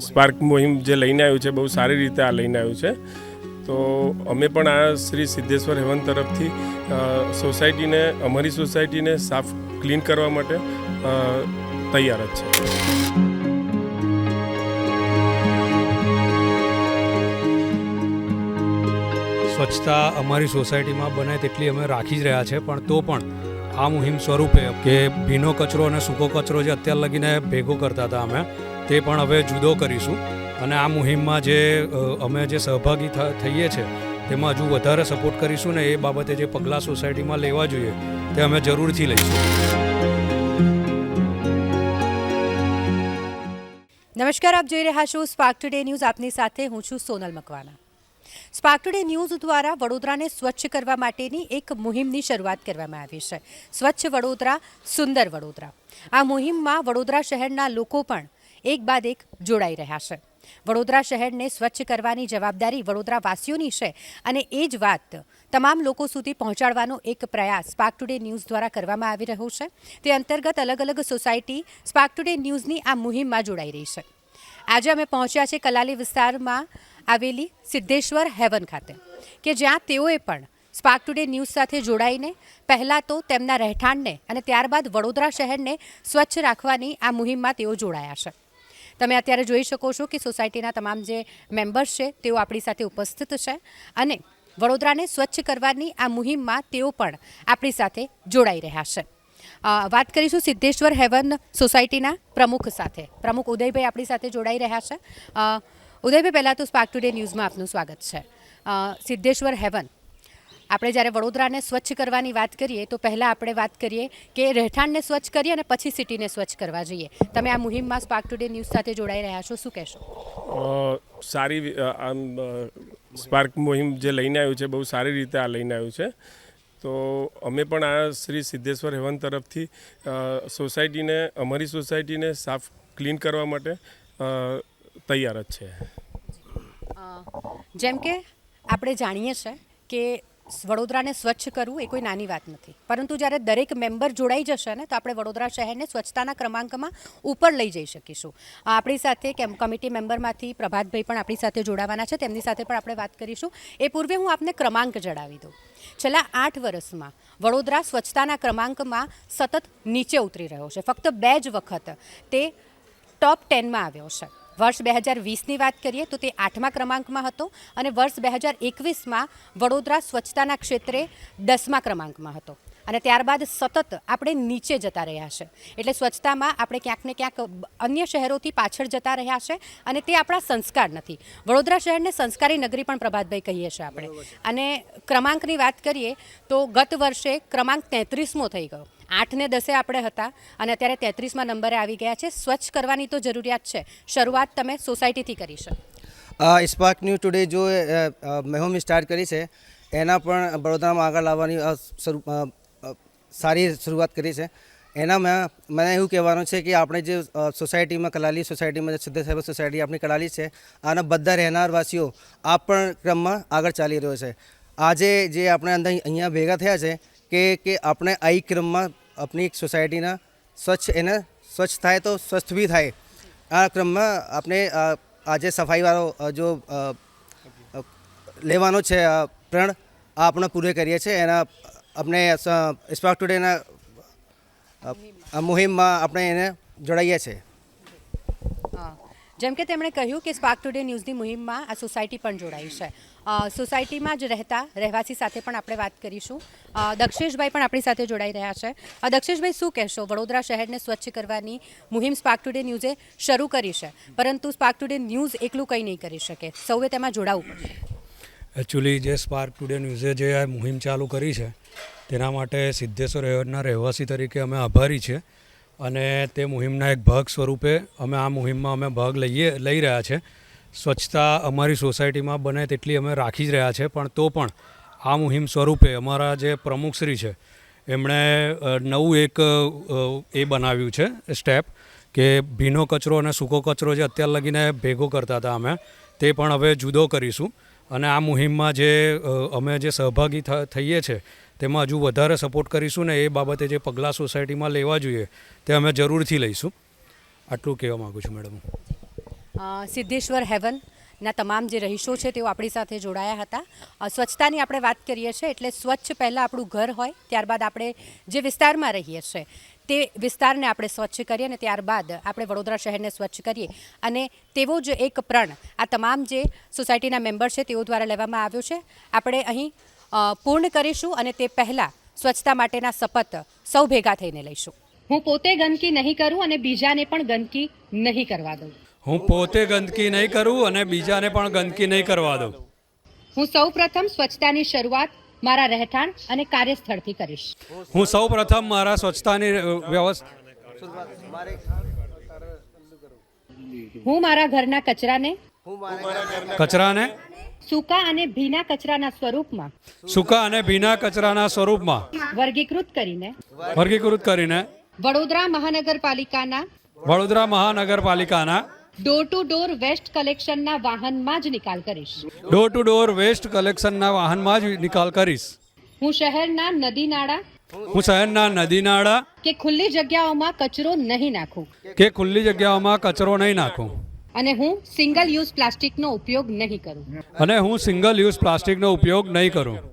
Spark મોહિમ જે લઈને આવ્યું છે, બહુ સારી રીતે આ લઈને આવ્યું છે. તો અમે પણ આ શ્રી સિદ્ધેશ્વર હેવન તરફથી સોસાયટીને, અમારી સોસાયટીને સાફ ક્લીન કરવા માટે તૈયાર જ છે. સ્વચ્છતા અમારી સોસાયટીમાં બને તેટલી અમે રાખી જ રહ્યા છે, પણ તો પણ આ મુહિમ સ્વરૂપે કે ભીનો કચરો અને સૂકો કચરો જે અત્યાર લગીને ભેગો કરતા હતા અમે તે પણ હવે જુદો કરીશું. અને આ મુહિમમાં જે અમે જે સહભાગી થઈએ છીએ તેમાં હજુ વધારે સપોર્ટ કરીશું ને એ બાબતે જે પગલાં સોસાયટીમાં લેવા જોઈએ, તે અમે જરૂરથી લઈશું. નમસ્કાર, આપ જોઈ રહ્યા છો સ્પાર્ક ટુડે ન્યૂઝ આપની સાથે હું છું Sonal Makwana spark today news દ્વારા વડોદરાને સ્વચ્છ કરવા માટેની એક મુહિમની શરૂઆત કરવામાં આવી છે. સ્વચ્છ વડોદરા, સુંદર વડોદરા. આ મુહિમમાં વડોદરા શહેરના લોકો પણ એક બાદ એક જોડાઈ રહ્યા છે. વડોદરા શહેરને સ્વચ્છ કરવાની જવાબદારી વડોદરાવાસીઓની છે અને એ જ વાત તમામ લોકો સુધી પહોંચાડવાનો એક પ્રયાસ સ્પાર્ક ટુડે ન્યૂઝ દ્વારા કરવામાં આવી રહ્યો છે. તે અંતર્ગત અલગ અલગ સોસાયટી સ્પાર્ક ટુડે ન્યૂઝની આ મુહિમમાં જોડાઈ રહી છે. આજે અમે પહોંચ્યા છે કલાલી વિસ્તારમાં આવેલી સિદ્ધેશ્વર હેવન ખાતે, કે જ્યાં તેઓએ પણ સ્પાર્ક ટુડે ન્યૂઝ સાથે જોડાઈને પહેલાં તો તેમના રહેઠાણને અને ત્યારબાદ વડોદરા શહેરને સ્વચ્છ રાખવાની આ મુહિમમાં તેઓ જોડાયા છે. તમે અત્યારે જોઈ શકો છો કે સોસાયટીના તમામ જે મેમ્બર્સ છે, તેઓ આપણી સાથે ઉપસ્થિત છે અને વડોદરાને સ્વચ્છ કરવાની આ મુહિમમાં તેઓ પણ આપણી સાથે જોડાઈ રહ્યા છે. વાત કરીશું સિદ્ધેશ્વર હેવન સોસાયટીના પ્રમુખ સાથે. પ્રમુખ ઉદયભાઈ આપણી સાથે જોડાઈ રહ્યા છે. ઉદયભાઈ, પહેલાં તો સ્પાર્ક ટુડે ન્યૂઝમાં આપનું સ્વાગત છે. સિદ્ધેશ્વર હેવન આપણે જ્યારે વડોદરાને સ્વચ્છ કરવાની વાત કરીએ તો પહેલાં આપણે વાત કરીએ કે રહેઠાણને સ્વચ્છ કરીએ અને પછી સિટીને સ્વચ્છ કરવા જોઈએ. તમે આ મુહિમમાં સ્પાર્ક ટુડે ન્યૂઝ સાથે જોડાઈ રહ્યા છો શું કહેશો? સારી આમ સ્પાર્ક મુહિમ જે લઈને આવ્યું છે બહુ સારી રીતે આ લઈને આવ્યું છે. તો અમે પણ આ શ્રી સિદ્ધેશ્વર હેવન તરફથી સોસાયટીને અમારી સોસાયટીને સાફ ક્લીન કરવા માટે તૈયાર જ છે. જેમ કે આપણે જાણીએ છે કે વડોદરાને સ્વચ્છ કરવું એ કોઈ નાની વાત નથી. પરંતુ જ્યારે દરેક મેમ્બર જોડાઈ જશે ને, તો આપણે વડોદરા શહેરને સ્વચ્છતાના ક્રમાંકમાં ઉપર લઈ જઈ શકીશું. આપણી સાથે કેમ કમિટી મેમ્બરમાંથી પ્રભાતભાઈ પણ આપણી સાથે જોડાવાના છે. તેમની સાથે પણ આપણે વાત કરીશું. એ પૂર્વે હું આપને ક્રમાંક જણાવી દઉં. છેલ્લા આઠ વર્ષમાં વડોદરા સ્વચ્છતાના ક્રમાંકમાં સતત નીચે ઉતરી રહ્યો છે. ફક્ત બે જ વખત તે ટોપ ટેનમાં આવ્યો છે. વર્ષ બે હજાર વીસની વાત કરીએ તો તે આઠમા ક્રમાંકમાં હતો અને વર્ષ બે હજાર એકવીસમાં વડોદરા સ્વચ્છતાના ક્ષેત્રે દસમા ક્રમાંકમાં હતો. અને ત્યારબાદ સતત આપણે નીચે જતા રહ્યા છે. એટલે સ્વચ્છતામાં આપણે ક્યાંક ને ક્યાંક અન્ય શહેરોથી પાછળ જતા રહ્યા છે અને તે આપણા સંસ્કાર નથી. વડોદરા શહેરને સંસ્કારી નગરી પણ પ્રભાતભાઈ કહીએ છીએ આપણે. અને ક્રમાંકની વાત કરીએ તો ગત વર્ષે ક્રમાંક તેત્રીસમો થઈ ગયો. આઠને દસે આપણે હતા અને અત્યારે તેત્રીસમાં નંબરે આવી ગયા છે. સ્વચ્છ કરવાની તો જરૂરિયાત છે. શરૂઆત તમે સોસાયટીથી કરી આ સ્પાર્ક ન્યૂ ટુડે જો મેહોમ સ્ટાર્ટ કરી છે, એના પણ વડોદરામાં આગળ લાવવાની સારી શરૂઆત કરી છે. એનામાં મને એવું કહેવાનું છે કે આપણે જે સોસાયટીમાં, કલાલી સોસાયટીમાં, જે સિદ્ધ સાહેબ સોસાયટી આપણી કલાલી છે, આના બધા રહેનારવાસીઓ આ પણ ક્રમમાં આગળ ચાલી રહ્યો છે. આજે જે આપણે અંદર અહીંયા ભેગા થયા છે, કે કે આપણે આ ક્રમમાં આપણી સોસાયટીના સ્વચ્છ, એને સ્વચ્છ થાય તો સ્વસ્થ બી થાય આ ક્રમમાં આપણે આજે સફાઈવાળો જો લેવાનો છે પ્રણ, આ આપણે પૂરે કરીએ છીએ એના, આપણે સ્પાર્ક ટુડેના મુહિમમાં આપણે એને જોડાઈએ છીએ. જેમ કે તેમણે કહ્યું કે સ્પાર્ક ટુડે ન્યૂઝની મુહિમમાં આ સોસાયટી પણ જોડાઈ છે. સોસાયટીમાં જ રહેતા રહેવાસી સાથે પણ આપણે વાત કરીશું. દક્ષેશભાઈ પણ આપણી સાથે જોડાઈ રહ્યા છે. દક્ષેશભાઈ શું કહેશો? વડોદરા શહેરને સ્વચ્છ કરવાની મુહિમ સ્પાર્ક ટુડે ન્યૂઝે શરૂ કરી છે. પરંતુ સ્પાર્ક ટુડે ન્યૂઝ એકલું કંઈ નહીં કરી શકે. સૌએ તેમાં જોડાવવું પડશે. એકચ્યુઅલી જે સ્પાર્ક ટુડે ન્યૂઝે જે મુહિમ ચાલુ કરી છે, તેના માટે સિદ્ધેશ્વર રહેવાના રહેવાસી તરીકે અમે આભારી છીએ. અને તે મુહિમના એક ભાગ સ્વરૂપે અમે આ મુહિમમાં અમે ભાગ લઈએ, લઈ રહ્યા છે. સ્વચ્છતા અમારી સોસાયટીમાં બને તેટલી અમે રાખી જ રહ્યા છે, પણ તો પણ આ મુહિમ સ્વરૂપે અમારા જે પ્રમુખશ્રી છે, એમણે નવું એક એ બનાવ્યું છે, સ્ટેપ કે ભીનો કચરો અને સૂકો કચરો જે અત્યાર લગીને ભેગો કરતા હતા અમે, તે પણ હવે જુદો કરીશું. અને આ મુહિમમાં જે અમે જે સહભાગી થઈએ છીએ તેમાં હજુ વધારે સપોર્ટ કરીશું ને એ બાબતે જે પગલાં સોસાયટીમાં લેવા જોઈએ, તે અમે જરૂરથી લઈશું. આટલું કહેવા માગું છું, મેડમ. સિદ્ધેશ્વર સિદ્ધેશ્વર હેવનના તમામ જે રહીશો છે, તેઓ આપણી સાથે જોડાયા હતા. સ્વચ્છતાની આપણે વાત કરીએ છીએ, એટલે સ્વચ્છ પહેલાં આપણું ઘર હોય, ત્યારબાદ આપણે જે વિસ્તારમાં રહીએ છીએ તે વિસ્તારને આપણે સ્વચ્છ કરીએ અને ત્યારબાદ આપણે વડોદરા શહેરને સ્વચ્છ કરીએ. અને તેવો જ એક પ્રણ આ તમામ જે સોસાયટીના મેમ્બર છે તેઓ દ્વારા લેવામાં આવ્યો છે. આપણે અહીં પૂર્ણ કરીશું અને તે પહેલાં સ્વચ્છતા માટેના શપથ સૌ ભેગા થઈને લઈશું. હું પોતે ગંદકી નહીં કરું અને બીજાને પણ ગંદકી નહીં કરવા દઉં. હું પોતે ગંદકી નહીં કરું અને બીજાને પણ ગંદકી નહીં કરવા દઉં. હું સૌ પ્રથમ સ્વચ્છતાની શરૂઆત મારા રહેઠાણ અને કાર્યસ્થળથી કરીશ. હું સૌ પ્રથમ મારા સ્વચ્છતાની વ્યવસ્થા હું મારા ઘરના કચરાને કચરાને? સૂકા અને ભીના કચરાના સ્વરૂપમાં સૂકા અને ભીના કચરાના સ્વરૂપમાં વર્ગીકૃત કરીને વર્ગીકૃત કરીને વડોદરા મહાનગરપાલિકાના વડોદરા મહાનગરપાલિકાના ડોર ટુ ડોર વેસ્ટ કલેક્શનના વાહનમાં જ નિકાલ કરીશ. ડોર ટુ ડોર વેસ્ટ કલેક્શનના વાહનમાં જ નિકાલ કરીશ. હું શહેરના નદી નાળા હું શહેરના નદી નાળા કે ખુલ્લી જગ્યાઓમાં કચરો નહીં નાખું. કે ખુલ્લી જગ્યાઓમાં કચરો નહીં નાખું. અને હું સિંગલ યુઝ પ્લાસ્ટિકનો ઉપયોગ નહીં કરું. અને હું સિંગલ યુઝ પ્લાસ્ટિકનો ઉપયોગ નહીં કરું.